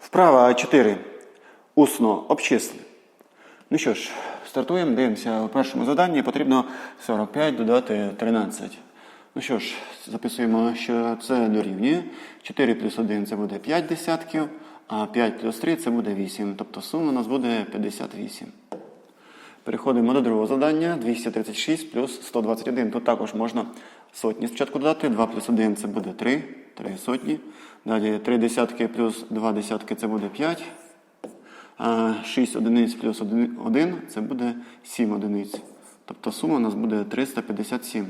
Вправа 4. Усно обчисли. Ну що ж, стартуємо, дивимося. У першому заданні потрібно 45 додати 13. Ну що ж, записуємо, що це дорівнює. 4 плюс 1 це буде 5 десятків, а 5 плюс 3 це буде 8. Тобто сума у нас буде 58. Переходимо до другого завдання. 236 плюс 121. Тут також можна сотні спочатку додати. 2 плюс 1 це буде 3. 3 сотні. Далі 3 десятки плюс 2 десятки це буде 5. 6 одиниць плюс 1 це буде 7 одиниць. Тобто сума у нас буде 357.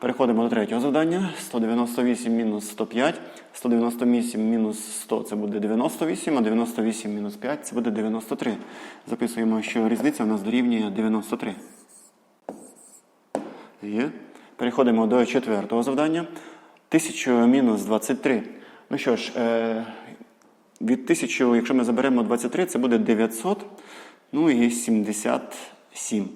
Переходимо до третього завдання. 198 мінус 105. 198 мінус 100 це буде 98, а 98 мінус 5 це буде 93. Записуємо, що різниця у нас дорівнює 93. Є. Переходимо до четвертого завдання. 1000 мінус 23. Ну що ж, е, від 1000, якщо ми заберемо 23, це буде 900, ну і 77.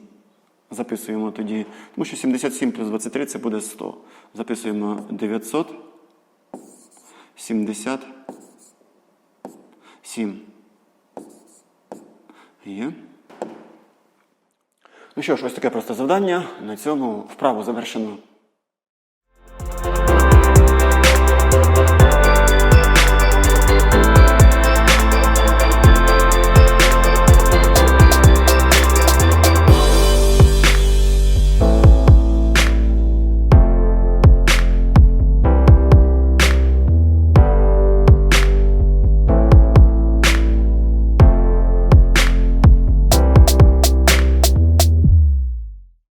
Записуємо тоді, тому що 77 плюс 23 це буде 100. Записуємо 977. Є. Ну що ж, ось таке просте завдання. На цьому вправу завершено.